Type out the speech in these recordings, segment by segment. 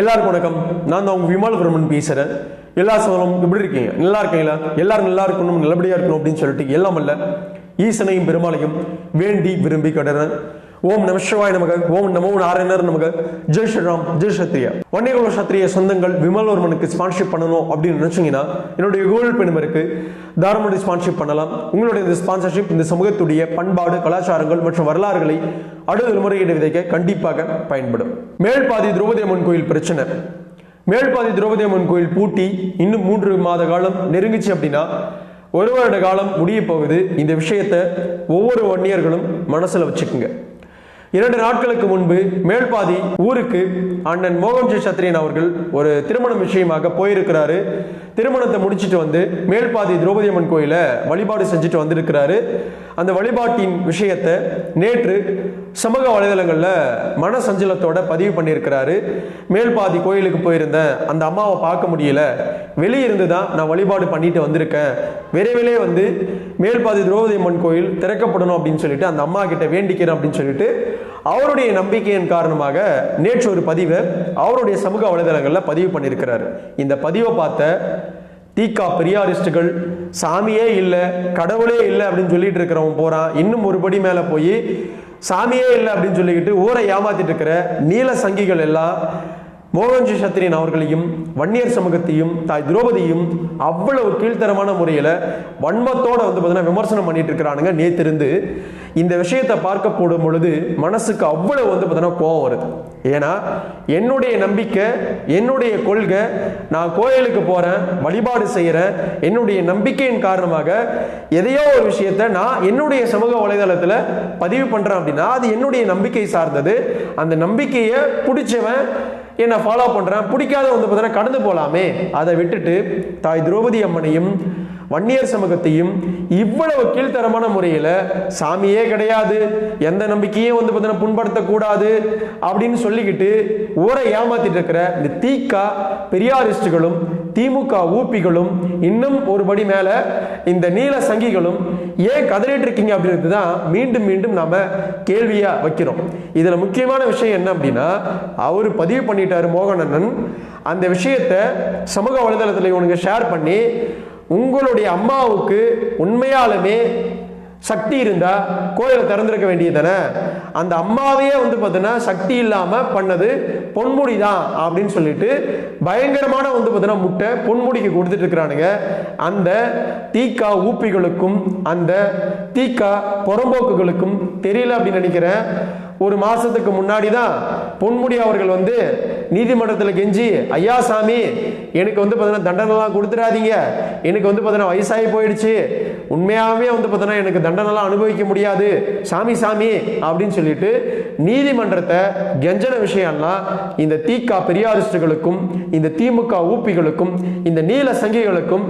எல்லாருக்கும் வணக்கம். நான் தான் உங்க விமல் பிரம்மன் பேசுறேன். எல்லா சோழம் எப்படி இருக்கீங்க? நல்லா இருக்கீங்களா? எல்லாரும் நல்லா இருக்கணும் நல்லபடியா இருக்கணும் அப்படின்னு சொல்லிட்டு எல்லாம் அல்ல. ஈசனையும் பெருமாளையும் வேண்டி விரும்பி கடறேன். ஓம் நமசிவாய் நமக ஓம் நமோ நாராயணர் நமக. ஜெய் ஸ்ரீராம் ஜெய் சத்ரியா வன்னியகுல சத்ரிய சொந்தங்கள் விமல்வர்மனுக்கு ஸ்பான்ஷிப் பண்ணணும் அப்படின்னு நினைச்சீங்கன்னா என்னுடைய கூகுள் பே நம்பருக்கு தாராளமாக ஸ்பான்ஷிப் பண்ணலாம். உங்களுடைய இந்த ஸ்பான்சர்ஷிப் இந்த சமூகத்துடைய பண்பாடு கலாச்சாரங்கள் மற்றும் வரலாறுகளை அடுத்த முறையீடு விதைக்க கண்டிப்பாக பயன்படும். மேல்பாதி திரௌபதி அம்மன் கோயில் பிரச்சனை. மேல்பாதி திரௌபதி அம்மன் கோயில் பூட்டி இன்னும் மூன்று மாத காலம் நெருங்கிச்சு அப்படின்னா ஒரு வருட காலம் முடிய போகுது. இந்த விஷயத்தை ஒவ்வொரு வன்னியர்களும் மனசில் வச்சுக்குங்க. இரண்டு நாட்களுக்கு முன்பு மேல்பாதி ஊருக்கு அண்ணன் மோகன்ஜி சத்ரியன் அவர்கள் ஒரு திருமணம் விஷயமாக போயிருக்கிறாரு. திருமணத்தை முடிச்சிட்டு வந்து மேல்பாதி திரௌபதி அம்மன் கோயில வழிபாடு செஞ்சுட்டு வந்திருக்கிறாரு. அந்த வழிபாட்டின் விஷயத்தை நேற்று சமூக வலைதளங்களில் மன சஞ்சலத்தோட பதிவு பண்ணியிருக்கிறாரு. மேல்பாதி கோயிலுக்கு போயிருந்தேன். அந்த அம்மாவை பார்க்க முடியல. வெளியிருந்து தான் நான் வழிபாடு பண்ணிட்டு வந்திருக்கேன். விரைவிலே வந்து மேல்பாதி திரௌபதி அம்மன் கோயில் திறக்கப்படணும் அப்படின்னு சொல்லிட்டு அந்த அம்மா கிட்ட வேண்டிக்கிறேன் அப்படின்னு சொல்லிட்டு அவருடைய நம்பிக்கையின் காரணமாக நேற்று ஒரு பதிவை அவருடைய சமூக வலைதளங்களில் பதிவு பண்ணியிருக்கிறாரு. இந்த பதிவை பார்த்த தீக்கா பெரியாரிஸ்டுகள் சாமியே இல்லை கடவுளே இல்லை அப்படின்னு சொல்லிட்டு இருக்கிறவன் போறான். இன்னும் ஒரு படி மேலே போய் சாமியே இல்லை அப்படின்னு சொல்லிக்கிட்டு ஊரை ஏமாத்திட்டு இருக்கிற நீல சங்கிகள் எல்லாம் மோகன்ஜி சத்திரியன் அவர்களையும் வன்னியர் சமூகத்தையும் தாய் திரௌபதியும் அவ்வளவு கீழ்த்தரமான முறையில் வன்மத்தோட வந்து பார்த்தீங்கன்னா விமர்சனம் பண்ணிட்டு இருக்கிறானுங்க நேத்திருந்து. இந்த விஷயத்தை பார்க்க போடும் பொழுது மனசுக்கு அவ்வளவு வந்து பார்த்தீங்கன்னா கோவம் வருது. ஏன்னா என்னுடைய நம்பிக்கை என்னுடைய கொள்கை நான் கோயிலுக்கு போகிறேன் வழிபாடு செய்கிறேன் என்னுடைய நம்பிக்கையின் காரணமாக எதையோ ஒரு விஷயத்தை நான் என்னுடைய சமூக வலைதளத்தில் பதிவு பண்ணுறேன் அப்படின்னா அது என்னுடைய நம்பிக்கை சார்ந்தது. அந்த நம்பிக்கையை பிடிச்சவன் என்னை ஃபாலோ பண்ணுறேன் பிடிக்காத வந்து பார்த்தீங்கன்னா கடந்து போகலாமே அதை விட்டுட்டு தாய் திரௌபதி அம்மனையும் வன்னியர் சமூகத்தையும் இவ்வளவு கீழ்த்தரமான முறையில் சாமியே கிடையாது எந்த நம்பிக்கையும் வந்து பார்த்தீங்கன்னா புண்படுத்தக்கூடாது அப்படின்னு சொல்லிக்கிட்டு ஊரை ஏமாத்திட்டு இருக்கிற இந்த தீக்கா பெரியாரிஸ்டுகளும் திமுக ஊப்பிகளும் இன்னும் ஒரு படி மேலே இந்த நீல சங்கிகளும் ஏன் கதறிட்டு இருக்கீங்க அப்படின்றது தான் மீண்டும் மீண்டும் நாம கேள்வியா வைக்கிறோம். இதுல முக்கியமான விஷயம் என்ன அப்படின்னா அவர் பதிவு பண்ணிட்டாரு மோகனண்ணன் அந்த விஷயத்தை சமூக வலைதளத்தில் உனக்கு ஷேர் பண்ணி உங்களுடைய அம்மாவுக்கு உண்மையாலுமே சக்தி இருந்தா கோயிலை திறந்திருக்க வேண்டியதானே அந்த அம்மாவையே வந்து பார்த்தீங்கன்னா சக்தி இல்லாமல் பண்ணது பொன்முடி தான் அப்படின்னு சொல்லிட்டு பயங்கரமான வந்து பார்த்தீங்கன்னா முட்டை பொன்முடிக்கு கொடுத்துட்டு இருக்கிறானுங்க. அந்த தீக்கா ஊப்பிகளுக்கும் அந்த தீக்கா புறம்போக்குகளுக்கும் தெரியல அப்படின்னு நினைக்கிறேன். ஒரு மாதத்துக்கு முன்னாடி தான் பொன்முடி அவர்கள் வந்து நீதிமன்றத்தில் கெஞ்சி ஐயா சாமி எனக்கு வந்து பார்த்தீங்கன்னா தண்டனைலாம் கொடுத்துடாதீங்க. எனக்கு வந்து பார்த்தீங்கன்னா வயசாகி போயிடுச்சு. உண்மையாகவே வந்து பார்த்தீங்கன்னா எனக்கு தண்டனைலாம் அனுபவிக்க முடியாது. சாமி சாமி அப்படின்னு சொல்லிட்டு நீதிமன்றத்தை கெஞ்சன விஷயம்லாம் இந்த தீக்கா பெரியாரிஸ்டுகளுக்கும் இந்த திமுக ஊப்பிகளுக்கும் இந்த நீல சங்கிகளுக்கும்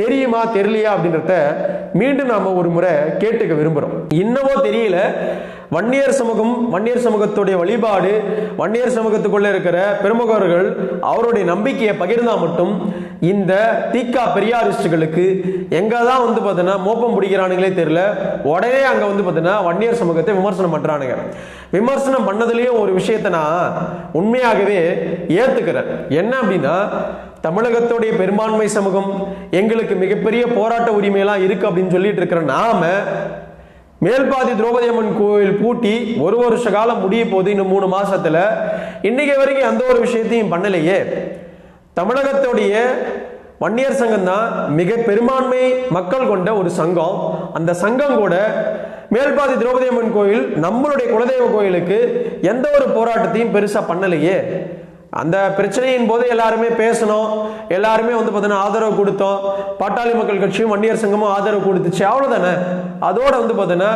தெரியுமா தெரியலையா அப்படின்றத மீண்டும் நாம ஒரு முறை கேட்டுக்க விரும்புகிறோம் இன்னமோ தெரியல. வன்னியர் சமூகம் வன்னியர் சமூகத்துடைய வழிபாடு வன்னியர் சமூகத்துக்குள்ளே இருக்கிற பெருமுகவர்கள் அவருடைய நம்பிக்கையை பகிர்ந்தால் மட்டும் இந்த தீக்கா பெரியாரிஸ்டுகளுக்கு எங்கே தான் வந்து பார்த்தீங்கன்னா மோப்பம் பிடிக்கிறானுங்களே தெரியல உடனே அங்கே வந்து பார்த்தீங்கன்னா வன்னியர் சமூகத்தை விமர்சனம் பண்ணுறானுங்க விமர்சனம் பண்ணதுலேயும் ஒரு விஷயத்தை நான் உண்மையாகவே ஏற்றுக்கிறேன் என்ன அப்படின்னா தமிழகத்துடைய பெரும்பான்மை சமூகம் எங்களுக்கு மிகப்பெரிய போராட்ட உரிமையெல்லாம் இருக்குது அப்படின்னு சொல்லிட்டு இருக்கிற நாம மேல்பாதி திரௌபதி அம்மன் கோயில் பூட்டி ஒரு வருஷ காலம் முடிய போகுது இன்னும் மூணு மாசத்துல இன்னைக்கு வரைக்கும் எந்த ஒரு விஷயத்தையும் பண்ணலையே. தமிழகத்துடைய வன்னியர் சங்கம் தான் மிக பெரும்பான்மை மக்கள் கொண்ட ஒரு சங்கம். அந்த சங்கம் கூட மேல்பாதி திரௌபதி அம்மன் கோயில் நம்மளுடைய குலதெய்வ கோயிலுக்கு எந்த ஒரு போராட்டத்தையும் பெருசா பண்ணலையே. அந்த பிரச்சனையின் போது எல்லாருமே பேசணும். எல்லாருமே வந்து பார்த்தீங்கன்னா ஆதரவு கொடுத்தோம். பாட்டாளி மக்கள் கட்சியும் வன்னியர் சங்கமும் ஆதரவு கொடுத்துச்சு. அவ்வளோதானே அதோட வந்து பார்த்தீங்கன்னா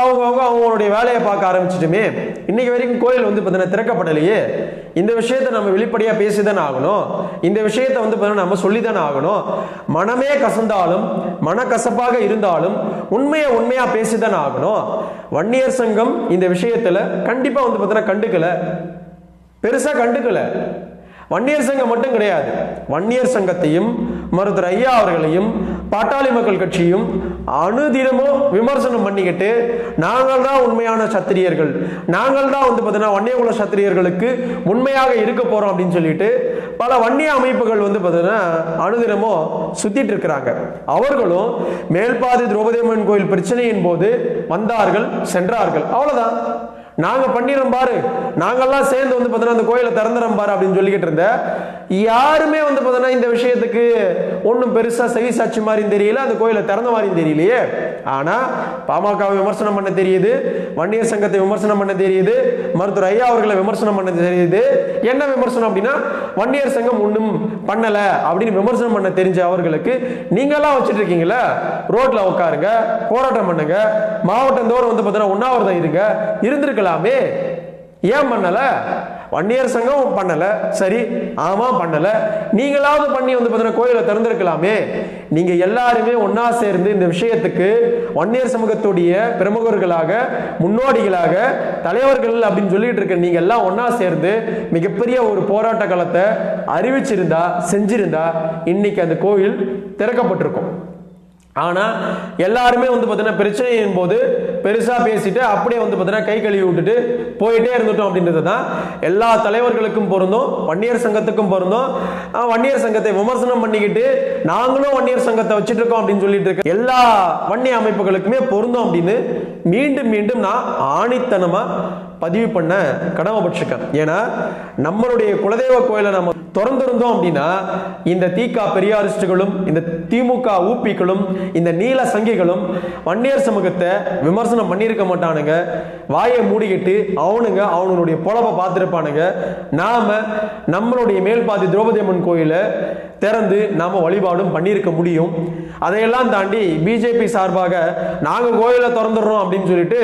அவங்கவுங்க அவங்களுடைய வேலையை பார்க்க ஆரம்பிச்சிட்டுமே இன்னைக்கு வரைக்கும் கோயில் வந்து பார்த்தீங்கன்னா திறக்கப்படலையே. இந்த விஷயத்த நம்ம வெளிப்படையாக பேசி தானே ஆகணும். இந்த விஷயத்த வந்து பார்த்தீங்கன்னா நம்ம சொல்லி தானே ஆகணும். மனமே கசந்தாலும் மனக்கசப்பாக இருந்தாலும் உண்மையை உண்மையாக பேசி தானே ஆகணும். வன்னியர் சங்கம் இந்த விஷயத்தில் கண்டிப்பாக வந்து பார்த்தீங்கன்னா கண்டுக்கலை. பெருசாக கண்டுக்கல. வன்னியர் சங்கம் மட்டும் கிடையாது. வன்னியர் சங்கத்தையும் மருத்துவர் ஐயா அவர்களையும் பாட்டாளி மக்கள் கட்சியும் அணுதினமும் விமர்சனம் பண்ணிக்கிட்டு நாங்கள் தான் உண்மையான சத்திரியர்கள். நாங்கள் தான் வந்து பார்த்தீங்கன்னா வன்னியகுல சத்திரியர்களுக்கு உண்மையாக இருக்க போகிறோம் அப்படின்னு சொல்லிட்டு பல வன்னிய அமைப்புகள் வந்து பார்த்தீங்கன்னா அனுதினமும் சுத்திட்டு இருக்கிறாங்க. அவர்களும் மேல்பாதி திரௌபதி அம்மன் கோயில் பிரச்சனையின் போது வந்தார்கள் சென்றார்கள். அவ்வளோதான் நாங்க பண்ணிடுறோம் பாரு. நாங்கெல்லாம் சேர்ந்து வந்து பார்த்தோன்னா அந்த கோயிலை திறந்துறோம் பாரு அப்படின்னு சொல்லிக்கிட்டு இருந்த யாருமே வந்து பார்த்தோன்னா இந்த விஷயத்துக்கு ஒன்றும் பெருசா செவி சாட்சி மாதிரியும் தெரியல அந்த கோயிலை திறந்த மாதிரியும் தெரியலையே. ஆனால் பாமகவை விமர்சனம் பண்ண தெரியுது வன்னியர் சங்கத்தை விமர்சனம் பண்ண தெரியுது மருத்துவர் ஐயா அவர்களை விமர்சனம் பண்ண தெரியுது. என்ன விமர்சனம் அப்படின்னா வன்னியர் சங்கம் ஒன்றும் பண்ணலை அப்படின்னு விமர்சனம் பண்ண தெரிஞ்ச அவர்களுக்கு நீங்களாம் வச்சுட்டு இருக்கீங்களா ரோட்டில் உட்காருங்க போராட்டம் பண்ணுங்க மாவட்டந்தோறும் வந்து பார்த்தோன்னா உண்ணாவிரதம் இருங்க இருந்திருக்கலாமே. ஏன் பண்ணல? வன்னியர் சங்கம் பண்ணல. சரி ஆமா பண்ணல. நீங்களாவது பண்ணி வந்து பார்த்தீங்கன்னா கோயிலை திறந்திருக்கலாமே. நீங்க எல்லாருமே ஒண்ணா சேர்ந்து இந்த விஷயத்துக்கு வன்னியர் சமூகத்துடைய பிரமுகர்களாக முன்னோடிகளாக தலைவர்கள் அப்படின்னு சொல்லிட்டு இருக்க நீங்க எல்லாம் ஒண்ணா சேர்ந்து மிகப்பெரிய ஒரு போராட்ட காலத்தை அறிவிச்சிருந்தா செஞ்சிருந்தா இன்னைக்கு அந்த கோயில் திறக்கப்பட்டிருக்கும். ஆனா எல்லாருமே வந்து பார்த்தீங்கன்னா பிரச்சனையின் போது பெருசாக பேசிட்டு அப்படியே வந்து பார்த்தீங்கன்னா கை கழுவி விட்டுட்டு போயிட்டே இருந்துட்டோம் அப்படின்றது தான் எல்லா தலைவர்களுக்கும் பொருந்தும் வன்னியர் சங்கத்துக்கும் பொருந்தும். வன்னியர் சங்கத்தை விமர்சனம் பண்ணிக்கிட்டு நாங்களும் வன்னியர் சங்கத்தை வச்சுட்டு இருக்கோம் அப்படின்னு சொல்லிட்டு இருக்க எல்லா வன்னிய அமைப்புகளுக்குமே பொருந்தும் அப்படின்னு மீண்டும் மீண்டும் நான் ஆணித்தனமாக பதிவு பண்ண கடமைப்பட்டிருக்கேன் ஏன்னா நம்மளுடைய குலதெய்வ கோயிலை நம்ம திறந்திருந்தோம் அப்படின்னா இந்த தீகா பெரியாரிஸ்டுகளும் இந்த திமுக ஊப்பிகளும் இந்த நீல சங்கிகளும் வன்னியர் சமூகத்தை விமர்சனம் பண்ணியிருக்க மாட்டானுங்க. வாயை மூடிக்கிட்டு அவனுங்க அவனுடைய பொழப்பை பார்த்துருப்பானுங்க. நாம் நம்மளுடைய மேல்பாதி திரௌபதி அம்மன் கோயிலை திறந்து நாம் வழிபாடும் பண்ணியிருக்க முடியும். அதையெல்லாம் தாண்டி பிஜேபி சார்பாக நாங்கள் கோயிலை திறந்துடுறோம் அப்படின்னு சொல்லிட்டு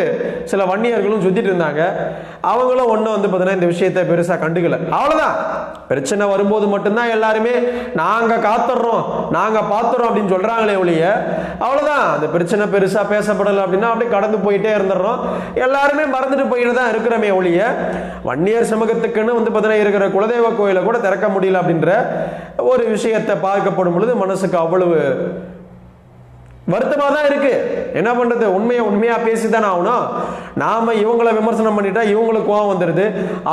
சில வன்னியர்களும் சுத்திட்டு இருந்தாங்க. அவங்களும் ஒன்றும் வந்து பார்த்தீங்கன்னா இந்த விஷயத்தை பெருசா கண்டுக்கல. அவ்வளவுதான். பிரச்சனை வரும்போது மட்டும்தான் எல்லாருமே நாங்க காத்துடுறோம் நாங்க பார்த்துறோம் அப்படின்னு சொல்றாங்களே ஒழிய அவ்வளவுதான். அந்த பிரச்சனை பெருசா பேசப்படலை அப்படின்னா அப்படியே கடந்து போயிட்டே இருந்துடுறோம். எல்லாருமே மறந்துட்டு போயிட்டு தான் இருக்கிறோமே ஒழிய வன்னியர் சமூகத்துக்குன்னு வந்து பார்த்தீங்கன்னா இருக்கிற குலதெய்வ கோயிலை கூட திறக்க முடியல அப்படின்ற ஒரு விஷயத்தை பார்க்கப்படும் பொழுது மனசுக்கு அவ்வளவு வருத்தமாக தான் இருக்கு. என்ன பண்றது? உண்மையை உண்மையா பேசிதானே ஆகணும். நாம இவங்களை விமர்சனம் பண்ணிட்டா இவங்களுக்கு கோவம் வந்துடுது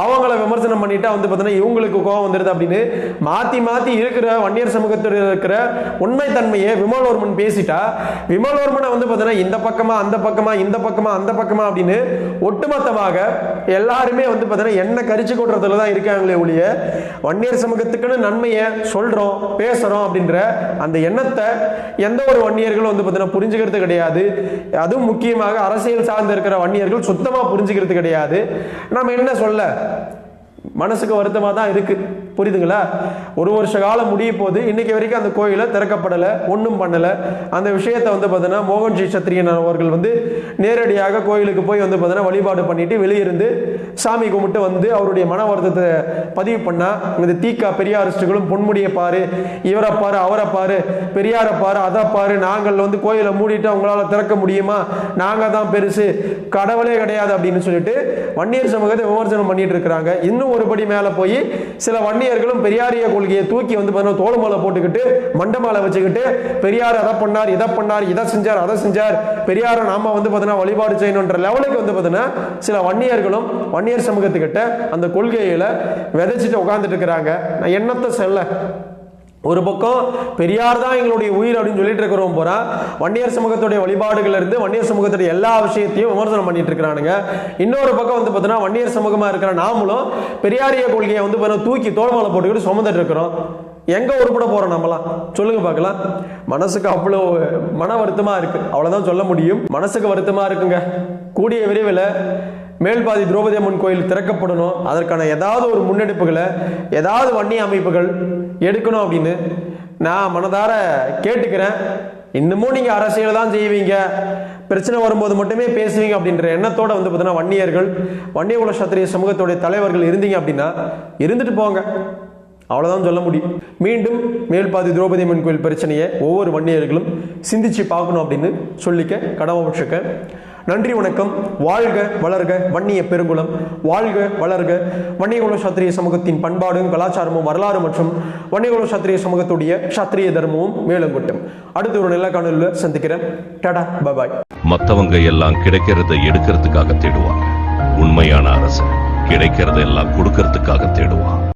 அவங்கள விமர்சனம் பண்ணிட்டா வந்து பார்த்தீங்கன்னா இவங்களுக்கு கோவம் வந்துடுது அப்படின்னு மாத்தி மாத்தி இருக்கிற வன்னியர் சமூகத்தில் இருக்கிற உண்மை தன்மையை விமல்வர்மன் பேசிட்டா விமல்வர்மனை வந்து பார்த்தீங்கன்னா இந்த பக்கமா அந்த பக்கமா இந்த பக்கமா அந்த பக்கமா அப்படின்னு ஒட்டுமொத்தமாக எல்லாருமே வந்து பார்த்தீங்கன்னா என்ன கரிச்சு கொட்டுறதுல தான் இருக்காங்களே ஒழிய வன்னியர் சமூகத்துக்குன்னு நன்மையை சொல்றோம் பேசுறோம் அப்படின்ற அந்த எண்ணத்தை எந்த ஒரு வன்னியர்களும் வந்து பார்த்தீங்கன்னா புரிஞ்சுக்கிறது கிடையாது. அதுவும் முக்கியமாக அரசியல் சார்ந்து இருக்கிற வன்னியர்கள் சுத்தமா புரிஞ்சுக்கிறது கிடையாது. நம்ம என்ன சொல்ல? மனசுக்கு வருத்தமாக தான் இருக்கு. புரியுதுங்களா? ஒரு வருஷ காலம் முடிய போது இன்னைக்கு வரைக்கும் அந்த கோயிலை திறக்கப்படலை ஒன்றும் பண்ணலை. அந்த விஷயத்தை வந்து பார்த்தீங்கன்னா மோகன்ஜி சத்திரியன் அவர்கள் வந்து நேரடியாக கோயிலுக்கு போய் வந்து பார்த்தீங்கன்னா வழிபாடு பண்ணிட்டு வெளியிருந்து சாமி கும்பிட்டு வந்து அவருடைய மன வருத்தத்தை பதிவு பண்ணா இந்த தீக்கா பெரியாரிஸ்டுகளும் பொன்முடியை பாரு இவரை பாரு அவரை பாரு பெரியாரை பாரு அதை பாரு நாங்கள் வந்து கோயிலை மூடிட்டு அவங்களால திறக்க முடியுமா? நாங்கள் தான் பெருசு கடவுளே கிடையாது அப்படின்னு சொல்லிட்டு வன்னியர் சமூகத்தை விமர்சனம் பண்ணிட்டு இருக்கிறாங்க. இன்னும் ஒருபடி மேலே போய் சில வன்னியர்களும் பெரியாரிய கொள்கையை தூக்கி வந்து பார்த்தீங்கன்னா தோல் போட்டுக்கிட்டு மண்டை மாலை வச்சுக்கிட்டு பெரியார் அதை பண்ணார் இதை பண்ணார் இதை செஞ்சார் அதை செஞ்சார். பெரியாரை நாம வந்து பார்த்தீங்கன்னா வழிபாடு செய்யணுன்ற லெவலுக்கு வந்து பார்த்தீங்கன்னா சில வன்னியர்களும் வன்னியர் சமூகத்துக்கிட்ட அந்த கொள்கையில விதைச்சிட்டு உட்காந்துட்டு இருக்கிறாங்க. நான் என்னத்தை சொல்ல. ஒரு பக்கம் பெரியார் தான் எங்களுடைய உயிர் அப்படின்னு சொல்லிட்டு இருக்கிறோம் போறா. வன்னியர் சமூகத்துடைய வழிபாடுகள்ல இருந்து வன்னியர் சமூகத்துடைய எல்லா விஷயத்தையும் விமர்சனம் பண்ணிட்டு இருக்கிறானுங்க. இன்னொரு பக்கம் வந்து பார்த்தீங்கன்னா வன்னியர் சமூகமா இருக்கிற நாமளும் பெரியாரிய கொள்கையை வந்து பார்த்தீங்கன்னா தூக்கி தோல்மாலை போட்டுக்கிட்டு சுமந்துட்டு இருக்கிறோம். எங்க உருப்பட போறோம் நம்மளாம் சொல்லுங்க பார்க்கலாம். மனசுக்கு அவ்வளோ மன வருத்தமா இருக்கு. அவ்வளவுதான் சொல்ல முடியும். மனசுக்கு வருத்தமா இருக்குங்க. கூடிய விரைவில் மேல்பாதி திரௌபதி அம்மன் கோயில் திறக்கப்படணும். அதற்கான ஏதாவது ஒரு முன்னெடுப்புகளை ஏதாவது வன்னிய அமைப்புகள் எடுக்கணும் அப்படின்னு நான் மனதார கேட்டுக்கிறேன். இன்னமும் நீங்கள் அரசியல் தான் செய்வீங்க. பிரச்சனை வரும்போது மட்டுமே பேசுவீங்க அப்படின்ற எண்ணத்தோட வந்து பார்த்தீங்கன்னா வன்னியர்கள் வன்னிய குல சத்திரிய சமூகத்துடைய தலைவர்கள் இருந்தீங்க அப்படின்னா இருந்துட்டு போங்க. அவ்வளோதான் சொல்ல முடியும். மீண்டும் மேல்பாதி திரௌபதி அம்மன் கோயில் பிரச்சனையை ஒவ்வொரு வன்னியர்களும் சிந்திச்சு பார்க்கணும் அப்படின்னு சொல்லிக்க கடமைப்பட்டிருக்கேன் நன்றி வணக்கம். வாழ்க வளர்க வன்னிய பெருங்குளம். வாழ்க வளர்க. வன்னியகுல சாத்திரிய சமூகத்தின் பண்பாடும் கலாச்சாரமும் வரலாறு மற்றும் வன்னியகுல சாத்திரிய சமூகத்துடைய சாத்திரிய தர்மமும் மேலங்கொட்டும் அடுத்து ஒரு நல்ல காணொலியில் சந்திக்கிறேன். டடா பபாய். மத்தவங்க எல்லாம் கிடைக்கிறத எடுக்கிறதுக்காக தேடுவாங்க. உண்மையான அரசு கிடைக்கிறத எல்லாம் கொடுக்கறதுக்காக தேடுவான்.